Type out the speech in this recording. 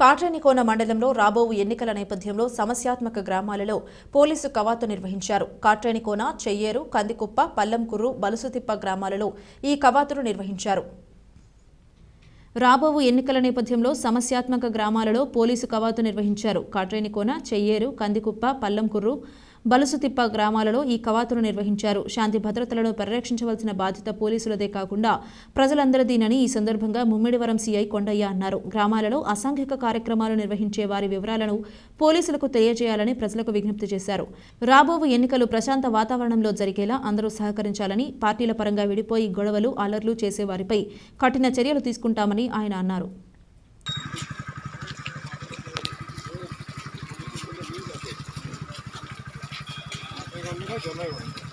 కాట్రేనికోన మండలంలో రాబోవు ఎన్నికల నేపథ్యంలో సమస్యాత్మక గ్రామాలలో పోలీసు కవాతు నిర్వహించారు. కాట్రేనికోన చెయ్యేరు కందికుప్ప పల్లంకుర్రు బలుసుతిప్ప గ్రామాలలో ఈ కవాతును నిర్వహించారు. రాబోవు ఎన్నికల నేపథ్యంలో సమస్యాత్మక గ్రామాలలో పోలీసు కవాతు నిర్వహించారు. కాట్రేనికోన చెయ్యేరు కందికుప్ప పల్లంకుర్రు బలుసుతిప్ప గ్రామాలలో ఈ కవాతును నిర్వహించారు. శాంతి భద్రతలను పరిరక్షించవలసిన బాధ్యత పోలీసులదే కాకుండా ప్రజలందరిదీనని ఈ సందర్భంగా ముమ్మిడివరం సీఐ కొండయ్య అన్నారు. గ్రామాలలో అసాంఘిక కార్యక్రమాలు నిర్వహించే వారి వివరాలను పోలీసులకు తెలియజేయాలని ప్రజలకు విజ్ఞప్తి చేశారు. రాబోవు ఎన్నికలు ప్రశాంత వాతావరణంలో జరిగేలా అందరూ సహకరించాలని పార్టీల పరంగా విడిపోయి గొడవలు అలర్లు చేసేవారిపై కఠిన చర్యలు తీసుకుంటామని ఆయన అన్నారు. 你喝酒没有？